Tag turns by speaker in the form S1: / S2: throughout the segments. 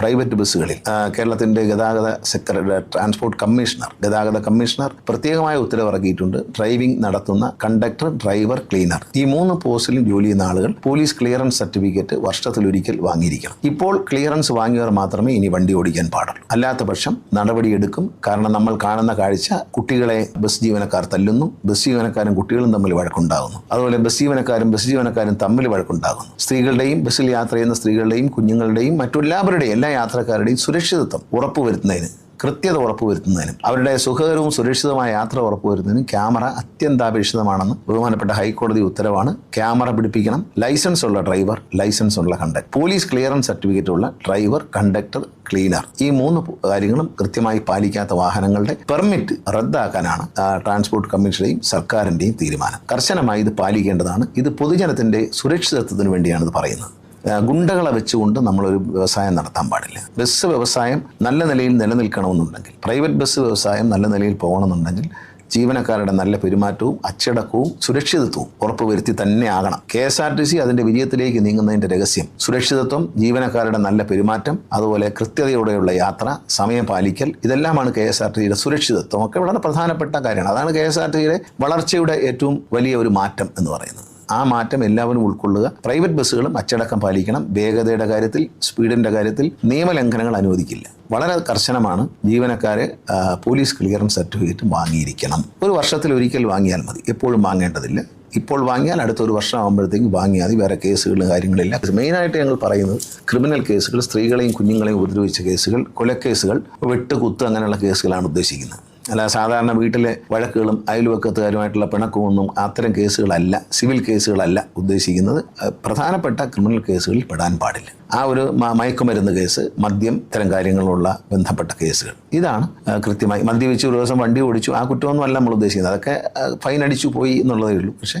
S1: Private ബസ്സുകളിൽ കേരളത്തിന്റെ ഗതാഗത സെക്രട്ടറി ട്രാൻസ്പോർട്ട് കമ്മീഷണർ ഗതാഗത കമ്മീഷണർ പ്രത്യേകമായ ഉത്തരവിറക്കിയിട്ടുണ്ട്. ഡ്രൈവിംഗ് നടത്തുന്ന കണ്ടക്ടർ ഡ്രൈവർ ക്ലീനർ. ഈ മൂന്ന് പോസ്റ്റിലും ജോലി ചെയ്യുന്ന ആളുകൾ പോലീസ് ക്ലിയറൻസ് സർട്ടിഫിക്കറ്റ് വർഷത്തിലൊരിക്കൽ വാങ്ങിയിരിക്കണം. ഇപ്പോൾ ക്ലിയറൻസ് വാങ്ങിയവർ മാത്രമേ ഇനി വണ്ടി ഓടിക്കാൻ പാടുള്ളൂ. അല്ലാത്ത പക്ഷം നടപടിയെടുക്കും കാരണം നമ്മൾ കാണുന്ന കാഴ്ച കുട്ടികളെ ബസ് ജീവനക്കാർ തല്ലുന്നു. ബസ് ജീവനക്കാരും കുട്ടികളും തമ്മിൽ വഴക്കുണ്ടാകുന്നു. അതുപോലെ ബസ് ജീവനക്കാരും ബസ് ജീവനക്കാരും തമ്മിൽ വഴക്കുണ്ടാകുന്നു. സ്ത്രീകളുടെയും ബസ്സിൽ യാത്ര ചെയ്യുന്ന സ്ത്രീകളുടെയും കുഞ്ഞുങ്ങളുടെയും മറ്റെല്ലാവരുടെയും എല്ലാ യാത്രക്കാരുടെയും സുരക്ഷിതത്വം ഉറപ്പുവരുത്തുന്നതിന് കൃത്യത ഉറപ്പുവരുത്തുന്നതിനും അവരുടെ സുഖകരവും സുരക്ഷിതമായ യാത്ര ഉറപ്പുവരുത്തുന്നതിനും ക്യാമറ അത്യന്താപേക്ഷിതമാണെന്ന് ബഹുമാനപ്പെട്ട ഹൈക്കോടതി ഉത്തരവാണ്. ക്യാമറ പിടിപ്പിക്കണം. ലൈസൻസ് ഉള്ള ഡ്രൈവർ ലൈസൻസ് ഉള്ള കണ്ടക്ടർ. പോലീസ് ക്ലിയറൻസ് സർട്ടിഫിക്കറ്റ് ഉള്ള ഡ്രൈവർ കണ്ടക്ടർ ക്ലീനർ. ഈ മൂന്ന് കാര്യങ്ങളും കൃത്യമായി പാലിക്കാത്ത വാഹനങ്ങളുടെ പെർമിറ്റ് റദ്ദാക്കാനാണ് ട്രാൻസ്പോർട്ട് കമ്മീഷന്റെയും സർക്കാരിന്റെയും തീരുമാനം. കർശനമായി ഇത് പാലിക്കേണ്ടതാണ്. ഇത് പൊതുജനത്തിന്റെ സുരക്ഷിതത്വത്തിന് വേണ്ടിയാണ് ഇത് പറയുന്നത്. ഗുണ്ടകളെ വെച്ചുകൊണ്ട് നമ്മളൊരു വ്യവസായം നടത്താൻ പാടില്ല. ബസ് വ്യവസായം നല്ല നിലയിൽ നിലനിൽക്കണമെന്നുണ്ടെങ്കിൽ പ്രൈവറ്റ് ബസ് വ്യവസായം നല്ല നിലയിൽ പോകണമെന്നുണ്ടെങ്കിൽ ജീവനക്കാരുടെ നല്ല പെരുമാറ്റവും അച്ചടക്കവും സുരക്ഷിതത്വവും ഉറപ്പുവരുത്തി തന്നെ ആകണം. K S R T C അതിന്റെ വിജയത്തിലേക്ക് നീങ്ങുന്നതിന്റെ രഹസ്യം സുരക്ഷിതത്വം ജീവനക്കാരുടെ നല്ല പെരുമാറ്റം അതുപോലെ കൃത്യതയോടെയുള്ള യാത്ര സമയം പാലിക്കൽ ഇതെല്ലാമാണ് കെ എസ് ആർ ടി സിയുടെ സുരക്ഷിതത്വം. ഒക്കെ വളരെ പ്രധാനപ്പെട്ട കാര്യമാണ്. അതാണ് കെ എസ് ആർ ടി സിയുടെ വളർച്ചയുടെ ഏറ്റവും വലിയ ഒരു മാറ്റം എന്ന് പറയുന്നത്. ആ മാറ്റം എല്ലാവരും ഉൾക്കൊള്ളുക. പ്രൈവറ്റ് ബസ്സുകളും അച്ചടക്കം പാലിക്കണം. വേഗതയുടെ കാര്യത്തിൽ സ്പീഡിന്റെ കാര്യത്തിൽ നിയമലംഘനങ്ങൾ അനുവദിക്കില്ല. വളരെ കർശനമാണ് ജീവനക്കാരെ പോലീസ് ക്ലിയറൻസ് സർട്ടിഫിക്കറ്റ് വാങ്ങിയിരിക്കണം. ഒരു വർഷത്തിൽ ഒരിക്കൽ വാങ്ങിയാൽ മതി. എപ്പോഴും വാങ്ങേണ്ടതില്ല. ഇപ്പോൾ വാങ്ങിയാൽ അടുത്തൊരു വർഷം ആകുമ്പോഴത്തേക്ക് വാങ്ങിയാൽ വേറെ കേസുകളും കാര്യങ്ങളില്ല. മെയിനായിട്ട് ഞങ്ങൾ പറയുന്നത് ക്രിമിനൽ കേസുകൾ സ്ത്രീകളെയും കുഞ്ഞുങ്ങളെയും ഉപദ്രവിച്ച കേസുകൾ കൊലക്കേസുകൾ വെട്ടുകുത്ത് അങ്ങനെയുള്ള കേസുകളാണ് ഉദ്ദേശിക്കുന്നത്. അല്ല സാധാരണ വീട്ടിലെ വഴക്കുകളും അയൽവക്കത്തുകാരുമായിട്ടുള്ള പിണക്കമൊന്നും അത്തരം കേസുകളല്ല സിവിൽ കേസുകളല്ല ഉദ്ദേശിക്കുന്നത്. പ്രധാനപ്പെട്ട ക്രിമിനൽ കേസുകളിൽ പെടാൻ പാടില്ല. ആ ഒരു മയക്കുമരുന്ന് കേസ് മദ്യം ഇത്തരം കാര്യങ്ങളുള്ള ബന്ധപ്പെട്ട കേസുകൾ. ഇതാണ് കൃത്യമായി. മദ്യപിച്ച് ഒരു ദിവസം വണ്ടി ഓടിച്ചു. ആ കുറ്റമൊന്നും അല്ല നമ്മൾ ഉദ്ദേശിക്കുന്നത്. അതൊക്കെ ഫൈൻ അടിച്ചു പോയി എന്നുള്ളതേ ഉള്ളൂ. പക്ഷേ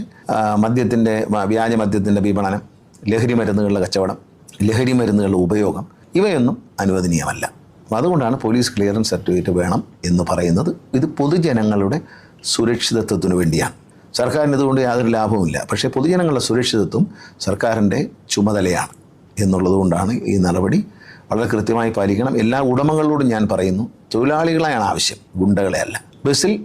S1: മദ്യത്തിന്റെ വ്യാജ മദ്യത്തിന്റെ വിപണനം ലഹരി മരുന്നുകളുടെ കച്ചവടം ലഹരി മരുന്നുകളുടെ ഉപയോഗം ഇവയൊന്നും അനുവദനീയമല്ല. അപ്പം അതുകൊണ്ടാണ് പോലീസ് ക്ലിയറൻസ് സർട്ടിഫിക്കറ്റ് വേണം എന്ന് പറയുന്നത്. ഇത് പൊതുജനങ്ങളുടെ സുരക്ഷിതത്വത്തിനു വേണ്ടിയാണ്. സർക്കാരിന് ഇതുകൊണ്ട് യാതൊരു ലാഭവുമില്ല പക്ഷേ പൊതുജനങ്ങളുടെ സുരക്ഷിതത്വം സർക്കാരിന്റെ ചുമതലയാണ് എന്നുള്ളതുകൊണ്ടാണ് ഈ നടപടി വളരെ കൃത്യമായി പാലിക്കണം. എല്ലാ ഉടമകളോടും ഞാൻ പറയുന്നു തൊഴിലാളികളെയാണ് ആവശ്യം ഗുണ്ടകളെയല്ല ബസ്സിൽ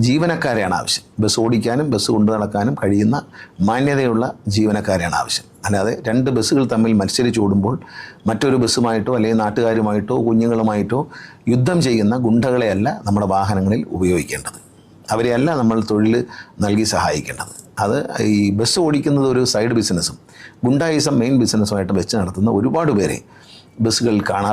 S1: ജീവനക്കാരെയാണ് ആവശ്യം. ബസ് ഓടിക്കാനും ബസ് കൊണ്ടു നടക്കാനും കഴിയുന്ന മാന്യതയുള്ള ജീവനക്കാരെയാണ് ആവശ്യം. അല്ലാതെ രണ്ട് ബസ്സുകൾ തമ്മിൽ മത്സരിച്ച് ഓടുമ്പോൾ മറ്റൊരു ബസ്സുമായിട്ടോ അല്ലെങ്കിൽ നാട്ടുകാരുമായിട്ടോ കുഞ്ഞുങ്ങളുമായിട്ടോ യുദ്ധം ചെയ്യുന്ന ഗുണ്ടകളെയല്ല നമ്മുടെ വാഹനങ്ങളിൽ ഉപയോഗിക്കേണ്ടത്. അവരെയല്ല നമ്മൾ തൊഴിൽ നൽകി സഹായിക്കേണ്ടത്. അത് ഈ ബസ് ഓടിക്കുന്നത് ഒരു സൈഡ് ബിസിനസ്സും ഗുണ്ടായിസം മെയിൻ ബിസിനസ്സുമായിട്ട് വെച്ച് നടത്തുന്ന ഒരുപാട് പേരെ ബസ്സുകളിൽ കാണാൻ